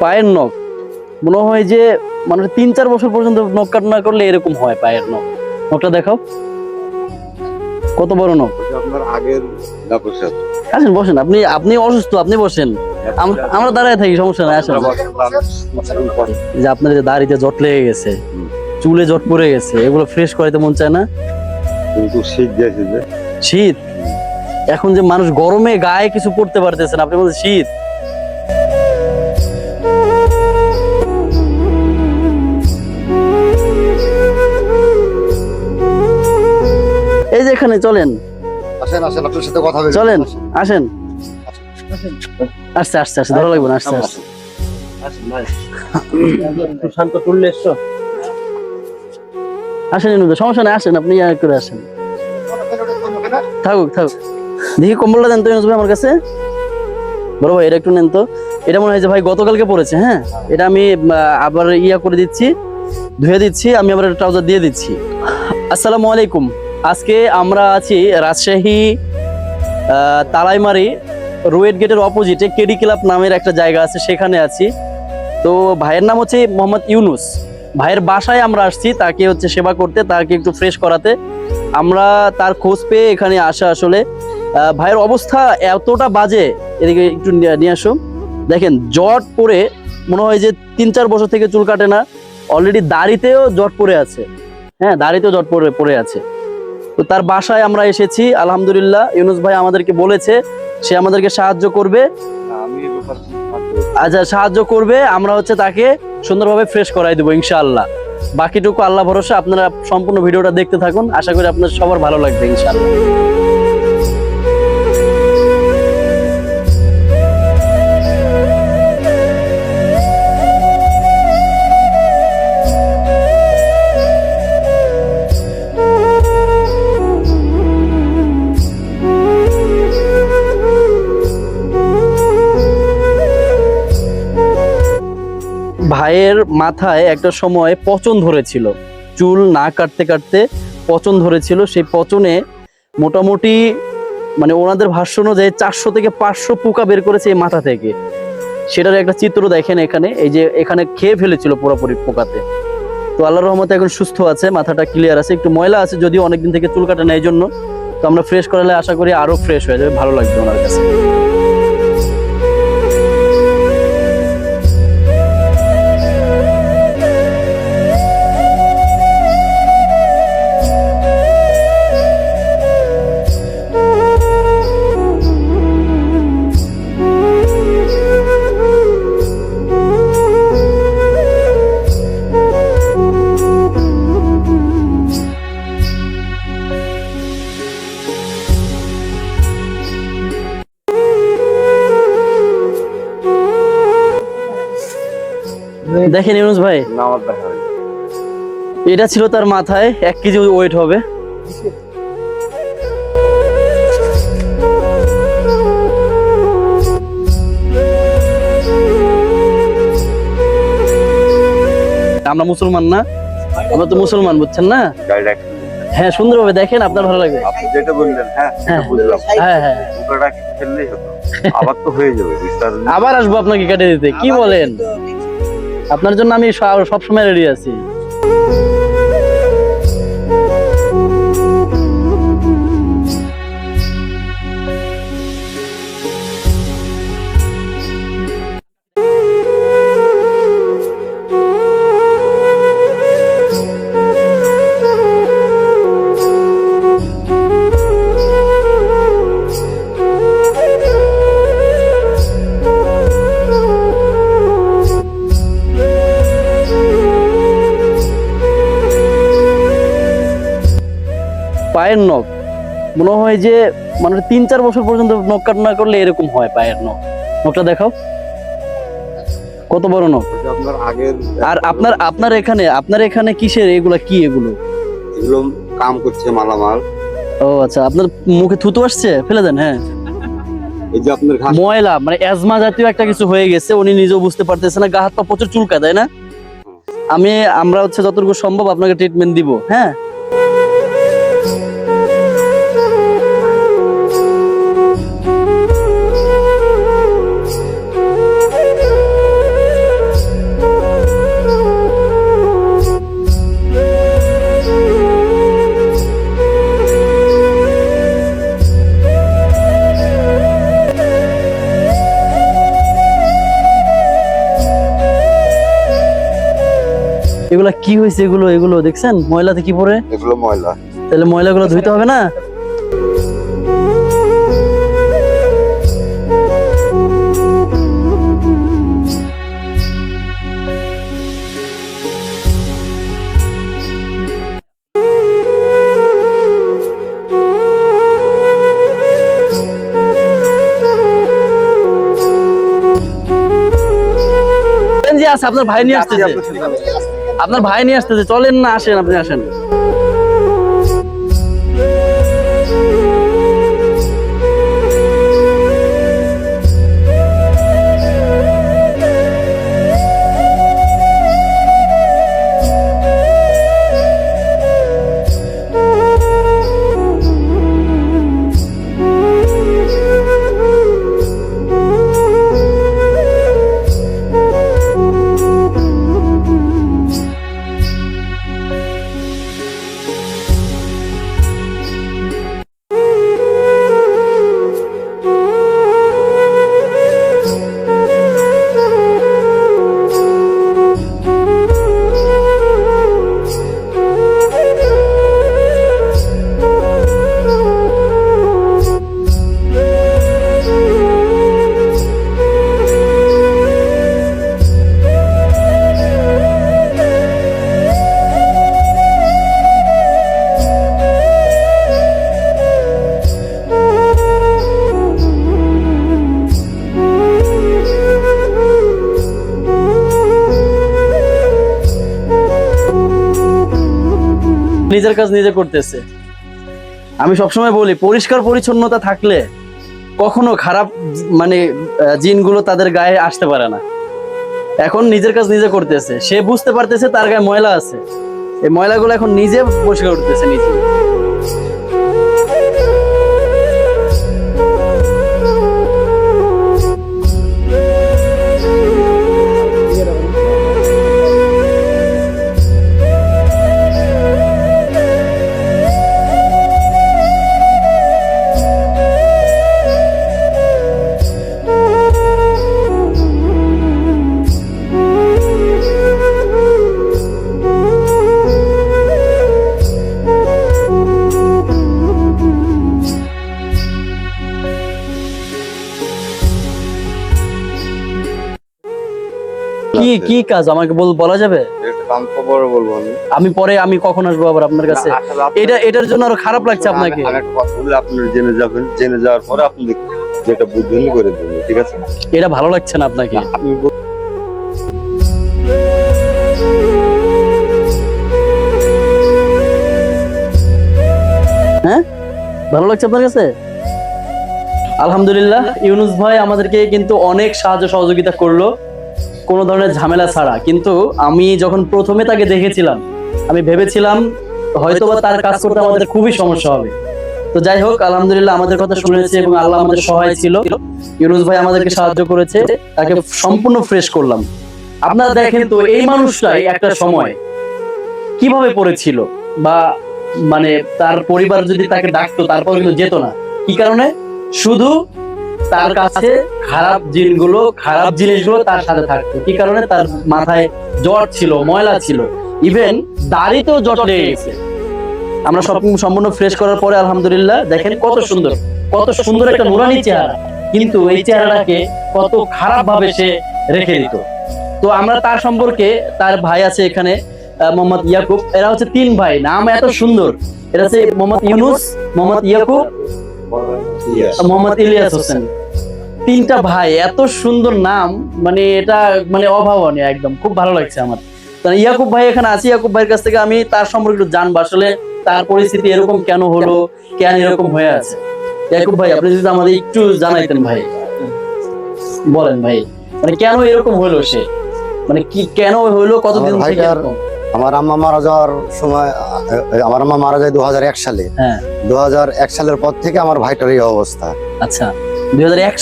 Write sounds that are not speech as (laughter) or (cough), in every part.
পায়ের নখ। মনে হয় যে মানে তিন চার বছর পর্যন্ত নখ কাট না করলে এরকম হয় পায়ের নখ। নখটা দেখাও। কত বড় নখ? আপনার আগের আসেন বসেন। আপনি আপনি অসুস্থ আপনি বসেন। আমরা দাঁড়ায় থাকি সমস্যা নাই আসেন। যে আপনার যে দাড়িতে জট লেগে গেছে চুলে জট পড়ে গেছে এগুলো ফ্রেশ করাইতে মন চায় না? কিন্তু শীত গেছে শীত? এখন যে মানুষ গরমে গায়ে কিছু পড়তে পারতেছে না আপনি বলছেন শীত? এই যে এখানে চলেন। আসেন আসেন আপনার সাথে কথা বলি। চলেন আসেন। আসতে ধরা লাগবে না শান্ত করলে এসছো আসেন সমস্যা নেই আসেন আপনি ইয়া করে আসেন। থাকুক থাকুক। দেখি কম্বলটা দেন তো আমার কাছে। বড় ভাই এটা একটু নেন তো। এটা মনে হয় যে ভাই গতকালকে পড়েছে হ্যাঁ? এটা আমি আবার ইয়া করে দিচ্ছি ধুয়ে দিচ্ছি আমি আবার ট্রাউজার দিয়ে দিচ্ছি। আসসালামু আলাইকুম। আজকে আমরা আছি রাজশাহী তালাইমারি, রোয়েট গেটের অপোজিটে কেডি ক্লাব নামের একটা জায়গা আছে, সেখানে আছি। তো ভাইয়ের নাম হচ্ছে মোহাম্মদ ইউনুস। ভাইয়ের বাসায় আমরা আসছি, তাকে হচ্ছে সেবা করতে, তাকে একটু ফ্রেশ করাতে। আমরা তার খোঁজ পেয়ে এখানে আসা আসলে। ভাইয়ের অবস্থা এতটা বাজে, এদিকে একটু নিয়ে- আসো। দেখেন জট পরে মনে হয় যে তিন চার বছর থেকে চুল কাটে না। অলরেডি দাড়িতেও জট পড়ে আছে। হ্যাঁ দাড়িতেও জট পরে পড়ে আছে। তো তার বাসায় আমরা এসেছি, আলহামদুলিল্লাহ। ইউনুস ভাই আমাদেরকে বলেছে, সে আমাদেরকে সাহায্য করবে। আচ্ছা সাহায্য করবে, আমরা হচ্ছে তাকে সুন্দরভাবে ফ্রেশ করাই দেবো, ইনশাআল্লাহ। বাকিটুকু আল্লাহ ভরসা, আপনারা সম্পূর্ণ ভিডিওটা দেখতে থাকুন। আশা করি আপনার সবার ভালো লাগবে, ইনশাআল্লাহ। ভাইয়ের মাথায় একটা সময় পচন ধরেছিল। চুল না কাটতে কাটতে পচন ধরেছিল। সেই পচনে মোটামুটি মানে ওনাদের ভাষ্য অনুযায়ী চারশো থেকে পাঁচশো পোকা বের করেছে এই মাথা থেকে। সেটার একটা চিত্র দেখেন এখানে। এই যে এখানে খেয়ে ফেলেছিল পুরোপুরি পোকাতে। তো আল্লাহ রহমতে এখন সুস্থ আছে, মাথাটা ক্লিয়ার আছে। একটু ময়লা আছে, যদিও অনেকদিন থেকে চুল কাটে না এই জন্য তো আমরা ফ্রেশ করালে আশা করি আরও ফ্রেশ হয়ে যাবে, ভালো লাগবে ওনার কাছে। দেখেন ইউনুস ভাই। না আমার দেখা এটা ছিল তার মাথায় এক কেজি ওয়েট হবে। আমরা মুসলমান না? আমরা তো মুসলমান বুঝছেন না? হ্যাঁ সুন্দরভাবে দেখেন আপনার ভালো লাগবে। আপনি যেটা বললেন হ্যাঁ হ্যাঁ। বুঝলাম। হ্যাঁ হ্যাঁ। আবার তো হয়ে যাবে আবার আসব আপনাকে কেটে দিতে। কি বলেন? আপনার জন্য আমি সবসময় রেডি আছি। পায়ের নখ। মনে হয় যে মানে তিন চার বছর পর্যন্ত নখ কাট না করলে এরকম হয় পায়ের নখ। নখটা দেখাও। কত বড় নখ? আপনার আগের আর আপনার আপনার এখানে আপনার এখানে কিসের এগুলা কি এগুলো? এগুলো কাম করছে মালামাল। ও আচ্ছা আপনার মুখে থুতু আসছে? ফেলে দেন হ্যাঁ। এই যে আপনার ময়লা মানে অ্যাজমা জাতীয় একটা কিছু হয়ে গেছে উনি নিজেও বুঝতে পারতেছে না গা হাত পা প্রচুর চুলকা তাই না? আমি আমরা হচ্ছে যতটুকু সম্ভব আপনাকে ট্রিটমেন্ট দিব হ্যাঁ? এগুলা কি হয়েছে এগুলো এগুলো দেখছেন? ময়লাতে কি পরে এগুলো ময়লা। তাহলে ময়লাগুলো ধুইতে হবে না? আপনার ভাই নিয়ে আসতেছে। আপনার ভাই নিয়ে আসতেছে চলেন না আসেন আপনি আসেন। নিজের কাজ নিজে করতেছে। আমি সবসময় বলি, পরিষ্কার পরিচ্ছন্নতা থাকলে কখনো খারাপ মানে জিনগুলো তাদের গায়ে আসতে পারে না। এখন নিজের কাজ নিজে করতেছে। সে বুঝতে পারতেছে তার গায়ে ময়লা আছে। এই ময়লাগুলো এখন নিজে পরিষ্কার করতেছে নিজে। কি কাজ? আমাকে বল বলা যাবে? বলব আমি। আমি পরে আমি কখন আসব আবার আপনার কাছে? এটা এটার জন্য আরও খারাপ লাগছে আপনাকে। আপনি জেনে যাবেন। জেনে যাওয়ার পরে আপনি যেটা বুঝবেন করে দেবেন ঠিক আছে? এটা ভালো লাগছে না আপনাকে? আপনি হ্যাঁ? ভালো লাগছে আপনার কাছে? আলহামদুলিল্লাহ ইউনুস ভাই আমাদেরকে কিন্তু অনেক সাহায্য সহযোগিতা করল। কোনো ধরনের ঝামেলা ছাড়া। কিন্তু আমি যখন প্রথমে তাকে দেখেছিলাম, আমি ভেবেছিলাম হয়তোবা তার কাজ করতে আমাদের খুবই সমস্যা হবে। তো যাই হোক, আলহামদুলিল্লাহ আমাদের কথা শুনেছে এবং আল্লাহ আমাদের সহায় ছিল। ইউনুস ভাই আমাদেরকে সাহায্য করেছে, তাকে সম্পূর্ণ ফ্রেশ করলাম। আপনারা দেখেন তো, এই মানুষটাই একটা সময় কীভাবে পড়েছিল বা মানে তার পরিবার যদি তাকে ডাকতো, তারপর কিন্তু যেত না। কি কারণে? শুধু তার কাছে খারাপ জিনগুলো, খারাপ জিনিসগুলো তার সাথে থাকতো। কি কারণে? তার মাথায় জ্বর ছিল, ময়লা ছিল। ইভেন দাড়িতেও জট লেগে গেছে। আমরা সব সম্পূর্ণ ফ্রেশ করার পরে, আলহামদুলিল্লাহ, দেখেন কত সুন্দর কত সুন্দর একটা নুরানি চেহারা। কিন্তু এই চেহারাটাকে কত খারাপ ভাবে সে রেখে দিত। তো আমরা তার সম্পর্কে, তার ভাই আছে এখানে মোহাম্মদ ইয়াকুব। এরা হচ্ছে তিন ভাই। নাম এত সুন্দর। এটা হচ্ছে মোহাম্মদ ইউনুস, মোহাম্মদ ইয়াকুব। মোহাম্মদ ইলিয়াস হোসেন। তিনটা ভাই এত সুন্দর নাম মানে এটা মানে অভাবনীয় একদম খুব ভালো লাগছে আমার। ইয়াকুব ভাই এখানে আছে ইয়াকুব ভাইয়ের কাছ থেকে আমি তার সম্পর্কে একটু জানব আসলে তার পরিস্থিতি এরকম কেন হলো কেন এরকম হয়ে আছে? ইয়াকুব ভাই আপনি যদি আমাদের একটু জানাইতেন ভাই। বলেন ভাই মানে কেন এরকম হলো সে? মানে কি কেন হলো কতদিন থেকে এরকম? আমার আম্মা মারা যাওয়ার সময় আমার আম্মা মারা যায় দু হাজার এক সালে। হ্যাঁ। দু হাজার এক সালের পর থেকে আমার ভাইটার এই অবস্থা। আচ্ছা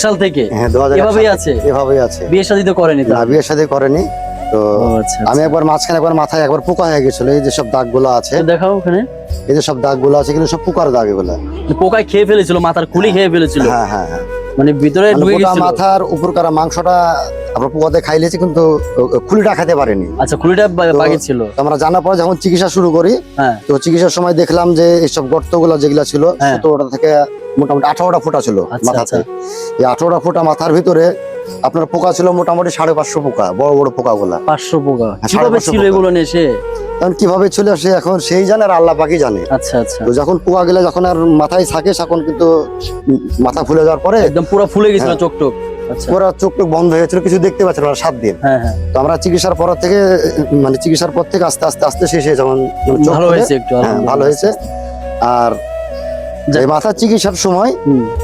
সাল থেকে? হ্যাঁ এভাবেই আছে? এভাবেই আছে। বিয়ে শাদী তো করেনি না সাথে করেনি। তো আচ্ছা আমি একবার মাঝখানে একবার মাথায় একবার পোকা হয়ে গেছিল এই যে সব দাগগুলো আছে। আচ্ছা। দেখাও ওখানে। এই যে সব দাগগুলো আছে কিন্তু সব পোকার দাগ এগুলো। পোকায় খেয়ে ফেলেছিল মাথার খুলি খেয়ে ফেলেছিল। হ্যাঁ হ্যাঁ হ্যাঁ। মানে ভিতরে মানে মাথার উপরকার মাংসটা আমরা পোয়াতে খাইলেছি কিন্তু খুলিটা খেতে পারিনি। আচ্ছা খুলিটা বাকি ছিল। আমরা জানার পর যখন চিকিৎসা শুরু করি হ্যাঁ। তো চিকিৎসার সময় দেখলাম যে এইসব গর্তগুলো যেগুলো ছিল তো সতেরোটা থেকে মোটামুটি আঠারোটা ফুটা ছিল আচ্ছা, মাথাতে। এই আঠারোটা ফুটা মাথার ভিতরে আপনার পোকা ছিল মোটামুটি সাড়ে পাঁচশো পোকা বড় বড় পোকা গুলা পাঁচশো পোকা। হ্যাঁ, কীভাবে ছিল এগুলো নিয়ে সে কারণ কীভাবে ছিল সে এখন সেই জানে আর আল্লাহ পাকি জানে। আচ্ছা আচ্ছা। তো যখন পোকা গেলে যখন আর মাথায় থাকে তখন কিন্তু মাথা ফুলে যাওয়ার পরে একদম পুরো ফুলে গেছিল হ্যাঁ। চোখ টোক আচ্ছা। পুরো চোখ টোক বন্ধ হয়েছিল কিছু দেখতে পাচ্ছিল না সাত দিন। হ্যাঁ তো আমরা চিকিৎসার পর থেকে মানে চিকিৎসার পর থেকে আস্তে আস্তে আস্তে শেষে মানে ভালো হয়েছে একটু হ্যাঁ, ভালো হয়েছে। আর। এই মাথার চিকিৎসার সময়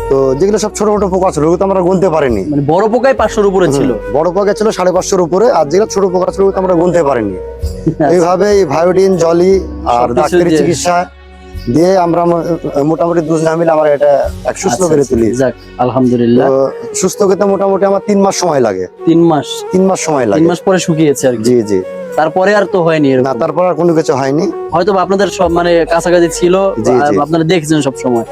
তো যেগুলো সব ছোট ছোট পোকা ছিল ওগুলো আমরা গুনতে পারিনি। মানে বড় পোকাই পাঁচশোর উপরে ছিল। বড় পোকা ছিল সাড়ে পাঁচশোর উপরে আর যেগুলো ছোট পোকা ছিল ওগুলো আমরা গুনতে পারিনি। (laughs) আচ্ছা। এইভাবে এই ভায়োডিন জলি আর ডাক্তারি চিকিৎসা দিয়ে আমরা মোটামুটি দুজনে মিলে আমরা এটা এক সুস্থ করে তুলি। আলহামদুলিল্লাহ। সুস্থ করতে মোটামুটি আমার তিন মাস সময় লাগে। তিন মাস। তিন মাস সময় লাগে। তিন মাস পরে শুকিয়েছে আর জি জি। তারপরে আর তো হয়নি না তারপর আর কোনো কিছু হয়নি। হয়তো আপনাদের সব মানে কাছাকাছি ছিল। আপনারা দেখছেন সব সময়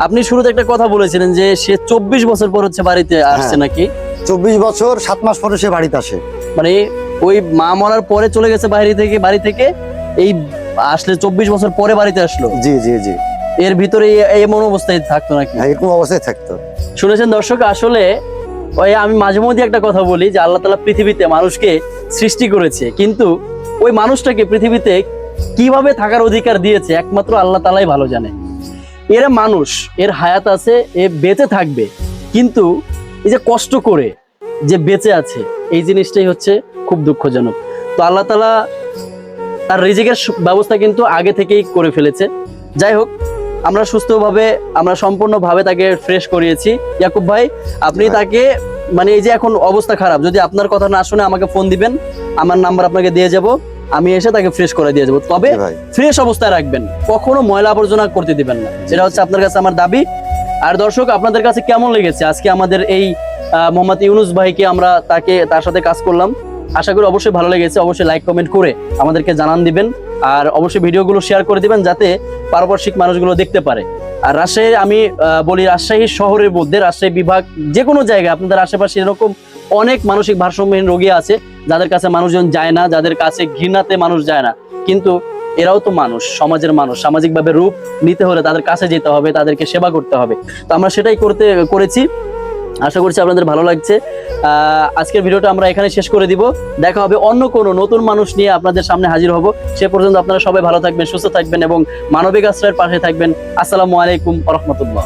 আপনি শুরুতে একটা কথা বলেছিলেন যে সে চব্বিশ বছর পর হচ্ছে বাড়িতে আসছে হ্যাঁ। নাকি? চব্বিশ বছর সাত মাস পরে সে বাড়িতে আসে। মানে ওই মা মরার পরে চলে গেছে বাইরে থেকে বাড়ি থেকে এই আসলে চব্বিশ বছর পরে বাড়িতে আসলো। জি জি জি। এর ভিতরে এমন অবস্থায় থাকতো নাকি? হ্যাঁ, এরকম অবস্থায় থাকতো। শুনেছেন দর্শক আসলে ওই আমি মাঝে মধ্যে একটা কথা বলি যে আল্লাহ তালা পৃথিবীতে মানুষকে সৃষ্টি করেছে, কিন্তু ওই মানুষটাকে পৃথিবীতে কীভাবে থাকার অধিকার দিয়েছে একমাত্র আল্লাহ তালাই ভালো জানে। এরা মানুষ, এর হায়াত আছে, এ বেঁচে থাকবে, কিন্তু এই যে কষ্ট করে যে বেঁচে আছে, এই জিনিসটাই হচ্ছে খুব দুঃখজনক। তো আল্লাহ তালা তার রিজিকের ব্যবস্থা কিন্তু আগে থেকেই করে ফেলেছে। যাই হোক আমরা সুস্থভাবে আমরা সম্পূর্ণভাবে তাকে ফ্রেশ করিয়েছি। ইয়াকুব ভাই আপনি। তাকে মানে এই যে এখন অবস্থা খারাপ যদি আপনার কথা না শুনে আমাকে ফোন দিবেন আমার নাম্বার আপনাকে দিয়ে যাব আমি এসে তাকে ফ্রেশ করে দিয়ে যাব। তবে ফ্রেশ অবস্থায় রাখবেন কখনো ময়লা আবর্জনা করতে দিবেন না। সেটা হচ্ছে আপনার কাছে আমার দাবি। আর দর্শক আপনাদের কাছে কেমন লেগেছে? আজকে আমাদের এই মোহাম্মদ ইউনুস ভাইকে আমরা তাকে তার সাথে কাজ করলাম। আশা করি অবশ্যই ভালো লেগেছে। অবশ্যই লাইক কমেন্ট করে আমাদেরকে জানান দিবেন। আর অবশ্যই ভিডিওগুলো শেয়ার করে দিবেন যাতে পারপার্শ্বিক মানুষগুলো দেখতে পারে। আর রাজশাহী আমি বলি রাজশাহী শহরের মধ্যে রাজশাহী বিভাগ যে কোনো জায়গায় আপনাদের আশেপাশে এরকম অনেক মানসিক ভারসাম্যহীন রোগী আছে, যাদের কাছে মানুষজন যায় না, যাদের কাছে ঘৃণাতে মানুষ যায় না। কিন্তু এরাও তো মানুষ, সমাজের মানুষ। সামাজিকভাবে রূপ নিতে হলে তাদের কাছে যেতে হবে, তাদেরকে সেবা করতে হবে। তো আমরা সেটাই করতে, করেছি। আশা করছি আপনাদের ভালো লাগছে। আজকের ভিডিওটা আমরা এখানে শেষ করে দিব। দেখা হবে অন্য কোনো নতুন মানুষ নিয়ে আপনাদের সামনে হাজির হব। সে পর্যন্ত আপনারা সবাই ভালো থাকবেন, সুস্থ থাকবেন এবং মানবিক আশ্রয়ের পাশে থাকবেন। আসসালামু আলাইকুম রহমতুল্লাহ।